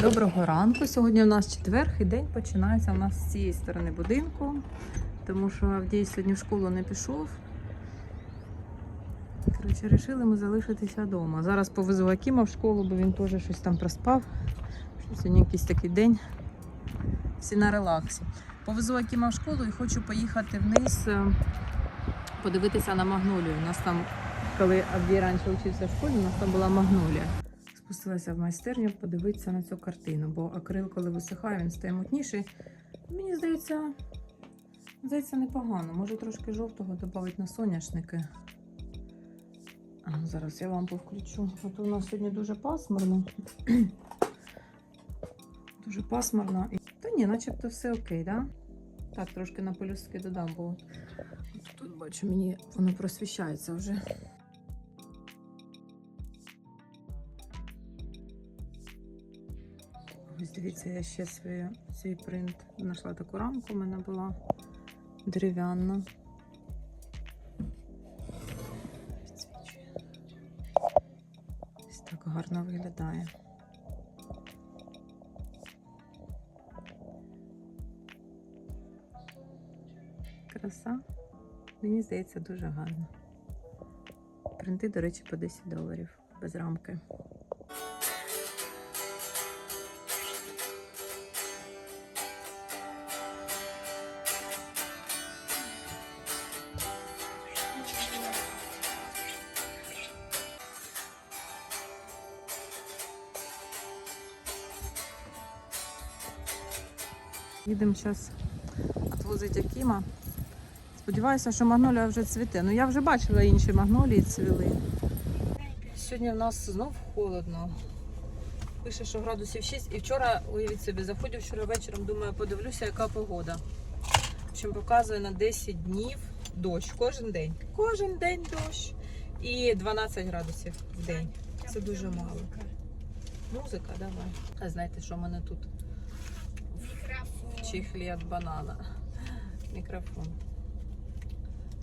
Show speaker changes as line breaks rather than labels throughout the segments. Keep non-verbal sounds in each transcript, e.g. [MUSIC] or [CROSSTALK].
Доброго ранку. Сьогодні у нас четверг і день починається у нас з цієї сторони будинку, тому що Авдій сьогодні в школу не пішов. Коротше, вирішили ми залишитися вдома. Зараз повезу Акіма в школу, бо він теж щось там проспав. Що Сьогодні якийсь такий день. Всі на релаксі. Повезу Акіма в школу і хочу поїхати вниз, е, подивитися на магнолію. У нас там, коли Авдій раніше вчився в школі, у нас там була магнолія спустилася в майстерню подивитися на цю картину, бо акрил, коли висихає, він стає мутніший. Мені здається, здається, непогано. Може трошки жовтого додати на соняшники. А, ну, зараз я лампу включу. От у нас сьогодні дуже пасмурно. [CLEARS THROAT] дуже пасмурно. Та ні, начебто все окей, да? Так, трошки на полюстки додам, бо тут бачу, мені воно просвіщається вже. Дивіться, я ще свій, свій принт знайшла таку рамку, у мене була дерев'яна. Ось так гарно виглядає. Краса. Мені здається, дуже гарно. Принти, до речі, по 10 доларів без рамки. Їдемо зараз відвозити Акіма. Сподіваюся, що магнолія вже цвіте. Ну я вже бачила інші магнолії цвіли. Сьогодні в нас знов холодно. Пише, що градусів 6. І вчора, уявіть собі, заходив вчора вечором, думаю, подивлюся, яка погода. Общем, показує на 10 днів дощ. Кожен день. Кожен день дощ. І 12 градусів в день. Це дуже мало. Музика, давай. А знаєте, що в мене тут в чехлі від банана? Мікрофон.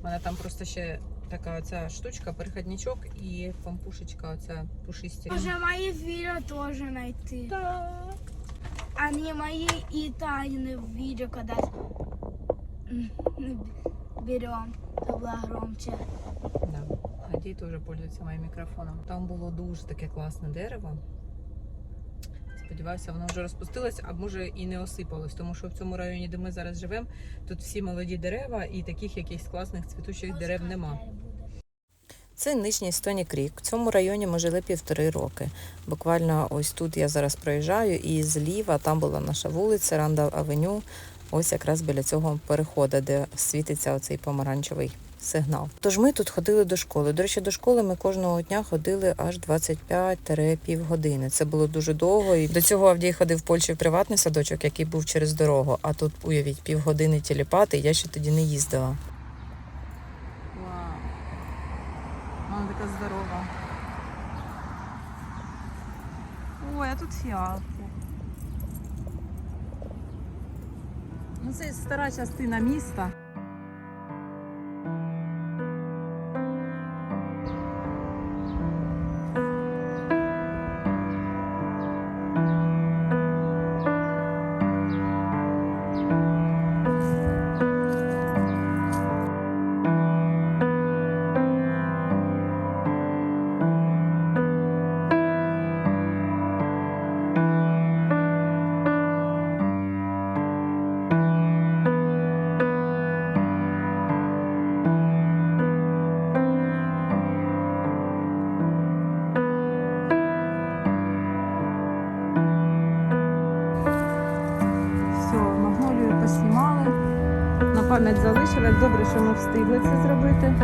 У мене там просто ще така оця штучка, переходничок і пампушечка, оця пушисті.
Може мої відео теж знайти.
Так.
А не мої і тайні відео, коли берем, то було громче.
Да. Гадій теж пользується моїм мікрофоном. Там було дуже таке класне дерево. Сподіваюся, воно вже розпустилось, а може і не осипалось, тому що в цьому районі, де ми зараз живемо, тут всі молоді дерева і таких якихось класних цвітучих дерев нема.
Це нижній Стоні Крік. В цьому районі ми жили півтори роки. Буквально ось тут я зараз проїжджаю, і зліва там була наша вулиця, Рандал Авеню. Ось якраз біля цього переходу, де світиться оцей помаранчевий сигнал. Тож ми тут ходили до школи. До речі, до школи ми кожного дня ходили аж 25-пів години. Це було дуже довго. І до цього Авдій ходив в Польщі в приватний садочок, який був через дорогу. А тут, уявіть, півгодини тіліпати, я ще тоді не їздила.
Вау. Вона така здорова. Ой, а тут фіалки. Ну, це стара частина міста. Залишилась. Добре, що ми встигли це зробити.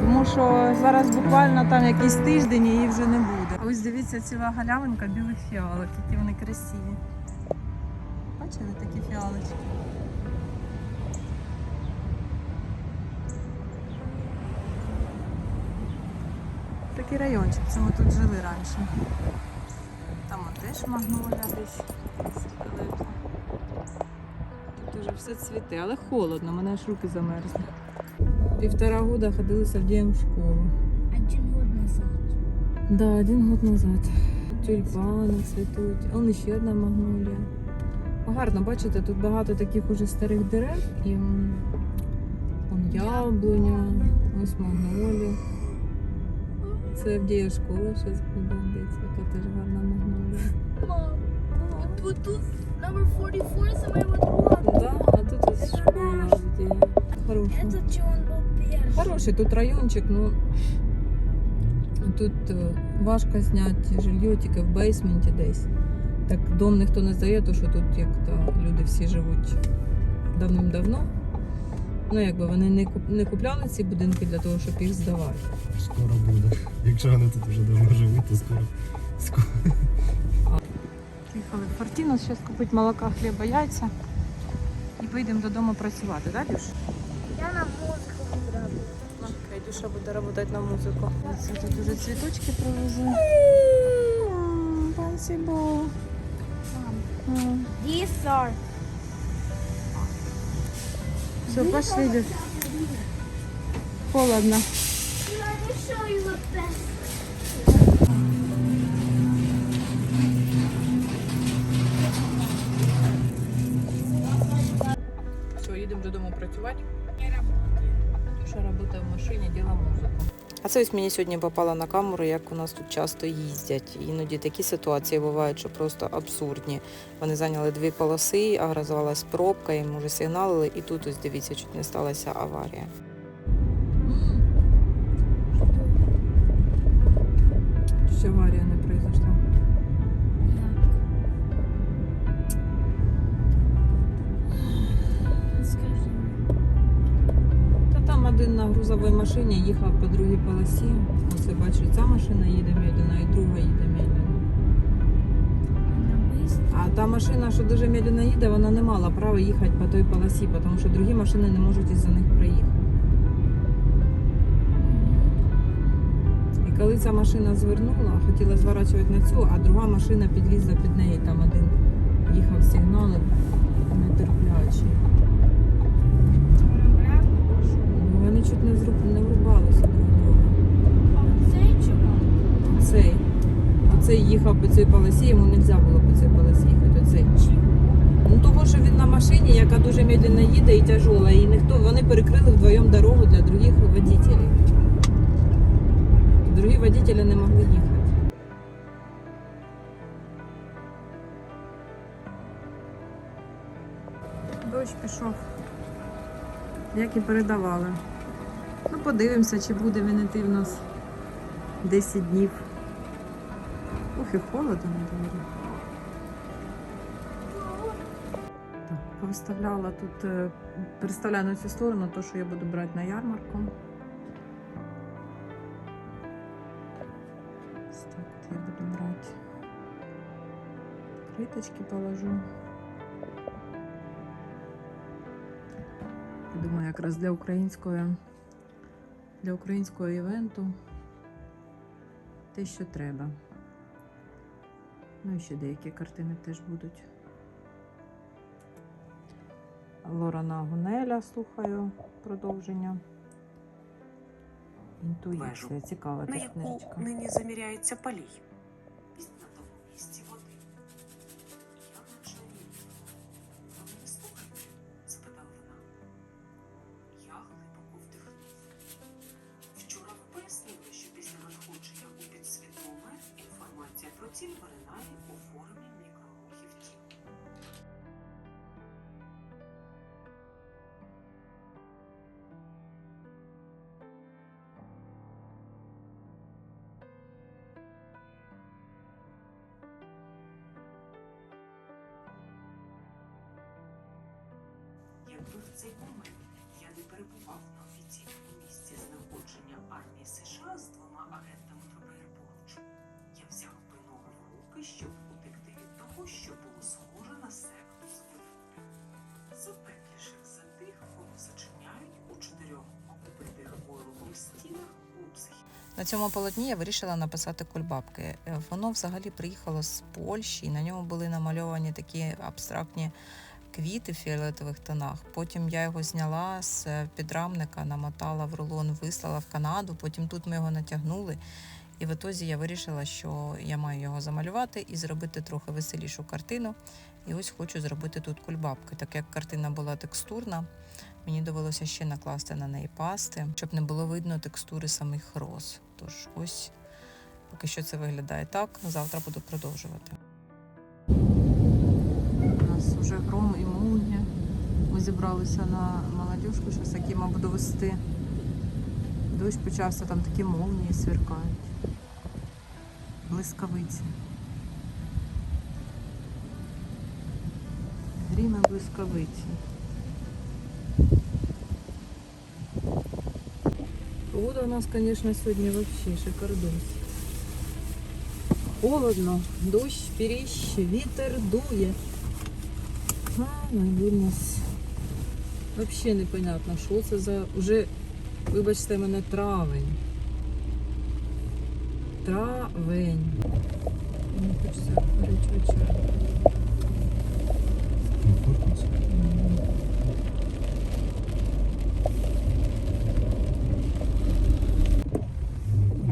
Тому що зараз буквально там якийсь тиждень і її вже не буде. Ось дивіться, ціла галявинка білих фіалок, які вони красиві. Бачили такі фіалочки? Такий райончик, це ми тут жили раніше. Там теж магнолія десь все цвіте, але холодно, мене аж руки замерзли. Півтора года ходили з Авдієм в школу.
Один год назад.
Да, один год назад. Тюльпани цвітуть. Он ще одна магнолія. Гарно, бачите, тут багато таких уже старих дерев і м, яблуня, ось магнолія. Це Авдія школа зараз буде, яка теж гарна магнолія.
Мам, тут, номер 44, самая вот
Хороша.
Это че он был первый.
Хороший тут райончик, ну тут е, важко зняти жилье тільки в бейсменті десь. Так дом ніхто не здає, то що тут як-то люди всі живуть давним-давно. Ну, якби вони не, куп- не купляли ці будинки для того, щоб їх здавати.
Скоро буде. Якщо вони тут вже давно живуть, то скоро. скоро.
Їхали в Фортіно, зараз купить молока, хліба, яйця і поїдемо додому працювати, так, Люш?
Я на музыку буду работать.
Кайдуша буде працювати на музику. Це тут уже цвіточки привезли. Спасибо.
Are.
Все, пошли. Холодно. Все, їдемо додому працювати. Душа робота в машині, діла музику.
А це ось мені сьогодні попало на камеру, як у нас тут часто їздять. Іноді такі ситуації бувають, що просто абсурдні. Вони зайняли дві полоси, а розвалась пробка, їм уже сигналили, і тут ось дивіться, чуть не сталася аварія.
Машині їхав по другій полосі. Оце бачу, ця машина їде медленно, і друга їде медленно. А та машина, що дуже медленно їде, вона не мала права їхати по той полосі, тому що другі машини не можуть із-за них проїхати. І коли ця машина звернула, хотіла зворачувати на цю, а друга машина підлізла під неї, там один їхав сигнали нетерплячий. Полосі, йому не можна було по цій полосі їхати. Оцей. Ну того, що він на машині, яка дуже медленно їде і тяжола, і ніхто вони перекрили вдвоєм дорогу для других водителів. Другі водителі не могли їхати. Дощ пішов, як і передавали. Ну, подивимося, чи буде він іти в нас 10 днів. Ох, і холодно на дворі. Так, повиставляла тут, е, переставляю на цю сторону, то, що я буду брати на ярмарку. Ось так от я буду брати. Криточки положу. Я Думаю, якраз для української, для українського івенту те, що треба. Ну і ще деякі картини теж будуть. Лорана Гунеля слухаю продовження. Інтуїція. Цікава
на
теж
яку
книжечка.
нині заміряється палій. На тому місці води. Я наче ні. Ви мене слухаєте? запитала вона. Я глибоко вдихнув. Вчора ви пояснили, що після надходження у підсвідоме інформація про ціль Якби в цей момент я не перебував на офіційному місці знаходження армії США з двома агентами ФБР поруч, я взяв би ноги в руки, щоб утекти від того, що було схоже на секту з Запекліших за тих, кого зачиняють у чотирьох окупитих войлових стінах психі.
На цьому полотні я вирішила написати кульбабки. Е, Воно взагалі приїхало з Польщі, і на ньому були намальовані такі абстрактні квіти в фіолетових тонах. Потім я його зняла з е, підрамника, намотала в рулон, вислала в Канаду. Потім тут ми його натягнули. І в ітозі я вирішила, що я маю його замалювати і зробити трохи веселішу картину. І ось хочу зробити тут кульбабки. Так як картина була текстурна, мені довелося ще накласти на неї пасти, щоб не було видно текстури самих роз. Тож ось поки що це виглядає так. Завтра буду продовжувати.
У вже гром і молнія. Ми зібралися на молодіжку, зараз Акіма буду вести. Дощ почався, там такі молнії сверкають. Блискавиці. Гріми блискавиці. Погода у нас, звісно, сьогодні взагалі шикардос. Холодно, дощ, піріщ, вітер дує. А, найвільність. Взагалі непонятно, що це за. Уже, вибачте мене, травень. Травень. Не хочеться гарячого чаю.
Комфортно.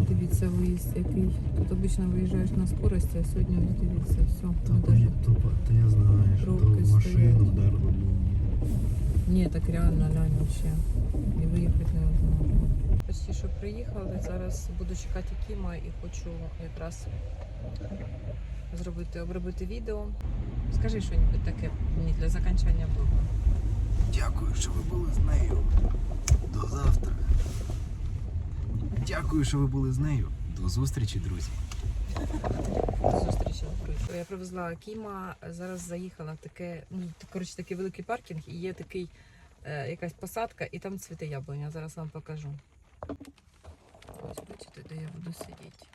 Дивіться виїзд який. Тут обично виїжджаєш на скорості, а сьогодні ось дивіться, все.
Та,
Ми даже-
то, та я знаю, то машину вдарило молнію.
Ні, так реально глянь вообще. І виїхати невозможно. Почти що приїхали. Зараз буду чекати Кіма і хочу якраз зробити, обробити відео. Скажи щось таке мені для закінчення блогу.
Дякую, що ви були з нею. До завтра. Дякую, що ви були з нею. До зустрічі, друзі.
До зустрічі, друзі. Я привезла Кіма. Зараз заїхала в таке, ну коротше, такий великий паркінг, і є такий е, якась посадка, і там цвіте яблуня. Зараз вам покажу. Ось бачите, де я буду сидіти.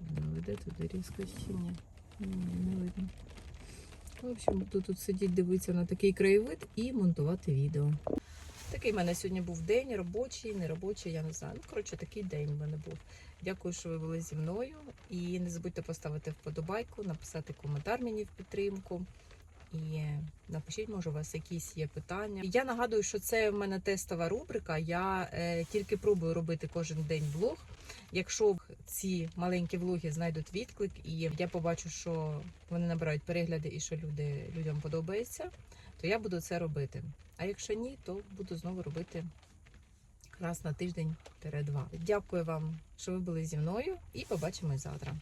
Не веде туди різко? Ні, не видно. В общем, буду тут сидіти, дивитися на такий краєвид і монтувати відео. Такий в мене сьогодні був день, робочий, не робочий, я не знаю. Ну, коротше, такий день в мене був. Дякую, що ви були зі мною. І не забудьте поставити вподобайку, написати коментар мені в підтримку. І напишіть, може, у вас якісь є питання. Я нагадую, що це в мене тестова рубрика. Я е, тільки пробую робити кожен день влог. Якщо ці маленькі влоги знайдуть відклик, і я побачу, що вони набирають перегляди і що люди, людям подобається, то я буду це робити. А якщо ні, то буду знову робити раз на тиждень-два. Дякую вам, що ви були зі мною, і побачимось завтра.